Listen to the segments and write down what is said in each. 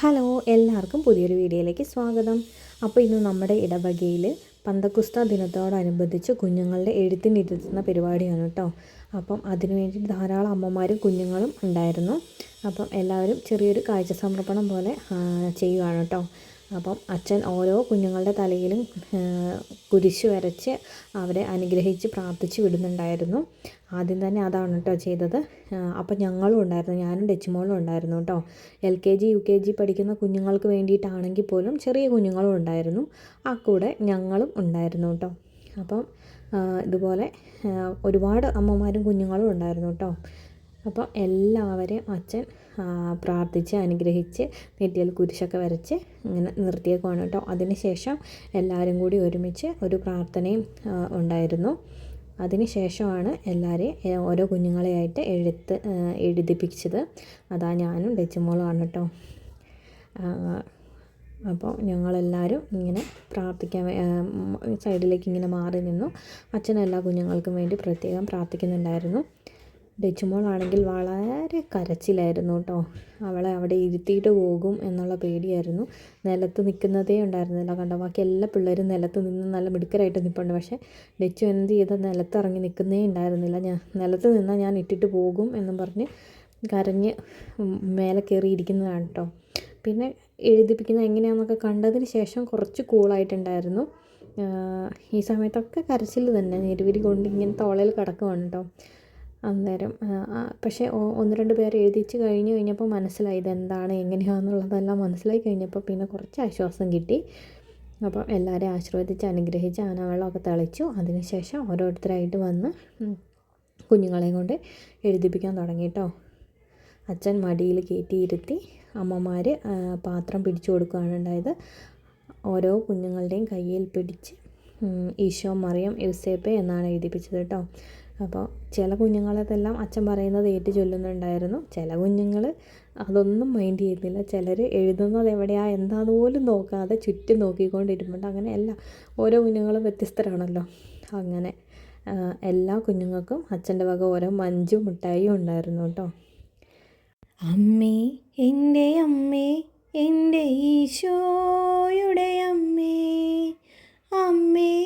Hello എല്ലാവർക്കും പുതിയൊരു വീഡിയോയിലേക്ക് സ്വാഗതം. അപ്പോൾ ഇന്ന് നമ്മുടെ ഇടവകയിൽ പന്തക്കുസ്ത ദിനത്തോടനുബന്ധിച്ച് കുഞ്ഞുങ്ങളുടെ എഴുത്തിനിരുത്തുന്ന പരിപാടിയാണ് കേട്ടോ. അപ്പം അതിനുവേണ്ടി ധാരാളം അമ്മമാരും കുഞ്ഞുങ്ങളും ഉണ്ടായിരുന്നു. അപ്പം എല്ലാവരും ചെറിയൊരു കാഴ്ച സമർപ്പണം പോലെ ചെയ്യുകയാണ് കേട്ടോ. അപ്പം അച്ഛൻ ഓരോ കുഞ്ഞുങ്ങളുടെ തലയിലും കുരിശ് വരച്ച് അവരെ അനുഗ്രഹിച്ച് പ്രാർത്ഥിച്ച് വിടുന്നുണ്ടായിരുന്നു. ആദ്യം തന്നെ അതാണ് കേട്ടോ ചെയ്തത്. അപ്പം ഞങ്ങളും ഉണ്ടായിരുന്നു. ഞാനും ഡെച്ചുമോളും ഉണ്ടായിരുന്നു കേട്ടോ L K G U K G പഠിക്കുന്ന കുഞ്ഞുങ്ങൾക്ക് വേണ്ടിയിട്ടാണെങ്കിൽ പോലും ചെറിയ കുഞ്ഞുങ്ങളും ഉണ്ടായിരുന്നു. ആ കൂടെ ഞങ്ങളും ഉണ്ടായിരുന്നു കേട്ടോ അപ്പം ഇതുപോലെ ഒരുപാട് അമ്മമാരും കുഞ്ഞുങ്ങളും ഉണ്ടായിരുന്നു കേട്ടോ അപ്പോൾ എല്ലാവരെയും അച്ഛൻ പ്രാർത്ഥിച്ച് അനുഗ്രഹിച്ച് നെറ്റിയിൽ കുരിശൊക്കെ വരച്ച് ഇങ്ങനെ നിർത്തിയേക്കുവാണ് കേട്ടോ. അതിനുശേഷം എല്ലാവരും കൂടി ഒരുമിച്ച് ഒരു പ്രാർത്ഥനയും ഉണ്ടായിരുന്നു. അതിനുശേഷമാണ് എല്ലാവരെയും ഓരോ കുഞ്ഞുങ്ങളെയായിട്ട് എഴുത്ത് എഴുതിപ്പിച്ചത്. അതാ ഞാനും ഡെച്ചുമോളുമാണ് കേട്ടോ. അപ്പോൾ ഞങ്ങളെല്ലാവരും ഇങ്ങനെ പ്രാർത്ഥിക്കാൻ സൈഡിലേക്ക് ഇങ്ങനെ മാറി നിന്നു. അച്ഛൻ എല്ലാ കുഞ്ഞുങ്ങൾക്കും വേണ്ടി പ്രത്യേകം പ്രാർത്ഥിക്കുന്നുണ്ടായിരുന്നു. ഡെച്ചുമോളാണെങ്കിൽ വളരെ കരച്ചിലായിരുന്നു കേട്ടോ. അവളെ അവിടെ ഇരുത്തിയിട്ട് പോകും എന്നുള്ള പേടിയായിരുന്നു. നിലത്ത് നിൽക്കുന്നതേ ഉണ്ടായിരുന്നില്ല കണ്ടോ. ബാക്കി എല്ലാ പിള്ളേരും നിലത്ത് നിന്ന് നല്ല മിടുക്കരായിട്ട് നിൽപ്പുണ്ട് പക്ഷേ ഡെച്ചു എന്ത് ചെയ്ത നിലത്തിറങ്ങി നിൽക്കുന്നേ ഉണ്ടായിരുന്നില്ല. ഞാൻ നിലത്ത് നിന്നാൽ ഞാൻ ഇട്ടിട്ട് പോകും എന്നും പറഞ്ഞ് കരഞ്ഞ് മേലെ കയറി ഇരിക്കുന്നതാണ് കേട്ടോ. പിന്നെ എഴുതിപ്പിക്കുന്നത് എങ്ങനെയാണെന്നൊക്കെ കണ്ടതിന് ശേഷം കുറച്ച് കൂളായിട്ടുണ്ടായിരുന്നു. ഈ സമയത്തൊക്കെ കരച്ചിൽ തന്നെ. നെരുവിരി കൊണ്ട് ഇങ്ങനെ തോളയിൽ കിടക്കുവാണ് കേട്ടോ. അന്നേരം പക്ഷേ ഒന്ന് രണ്ട് പേർ എഴുതിച്ച് കഴിഞ്ഞ് കഴിഞ്ഞപ്പോൾ മനസ്സിലായി ഇതെന്താണ് എങ്ങനെയാണെന്നുള്ളതെല്ലാം മനസ്സിലായി കഴിഞ്ഞപ്പോൾ പിന്നെ കുറച്ച് ആശ്വാസം കിട്ടി. അപ്പോൾ എല്ലാവരെയും ആശീർവദിച്ച് അനുഗ്രഹിച്ച് ആനവെള്ളമൊക്കെ തെളിച്ചു. അതിനുശേഷം ഓരോരുത്തരായിട്ട് വന്ന് കുഞ്ഞുങ്ങളെയും കൊണ്ട് എഴുതിപ്പിക്കാൻ തുടങ്ങി കേട്ടോ. അച്ഛൻ മടിയിൽ കയറ്റിയിരുത്തി അമ്മമാർ പാത്രം പിടിച്ചു കൊടുക്കുകയാണ് ഉണ്ടായത്. ഓരോ കുഞ്ഞുങ്ങളുടെയും കയ്യിൽ പിടിച്ച് ഈശോ മറിയം യുസേപ്പെ എന്നാണ് എഴുതിപ്പിച്ചത് കേട്ടോ. അപ്പോൾ ചില കുഞ്ഞുങ്ങളതെല്ലാം അച്ഛൻ പറയുന്നത് ഏറ്റു ചൊല്ലുന്നുണ്ടായിരുന്നു. ചില കുഞ്ഞുങ്ങൾ അതൊന്നും മൈൻഡ് ചെയ്യുന്നില്ല. ചിലർ എഴുതുന്നത് എവിടെയാ എന്താന്ന് പോലും നോക്കാതെ ചുറ്റും അങ്ങനെ എല്ലാ ഓരോ കുഞ്ഞുങ്ങളും വ്യത്യസ്തരാണല്ലോ. അങ്ങനെ എല്ലാ കുഞ്ഞുങ്ങൾക്കും അച്ഛന്റെ വക ഓരോ മഞ്ചും മിഠായിയും ഉണ്ടായിരുന്നു കേട്ടോ. അമ്മേ എന്റെ അമ്മേ എന്റെ ഈശോയുടെ അമ്മേ അമ്മേ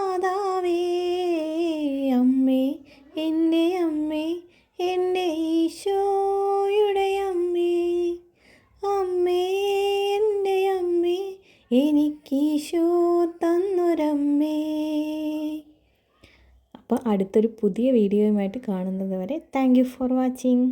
എനിക്കീശോ തന്നുരമ്മേ. അപ്പോൾ അടുത്തൊരു പുതിയ വീഡിയോയുമായിട്ട് കാണുന്നത് വരെ താങ്ക് യു ഫോർ വാച്ചിങ്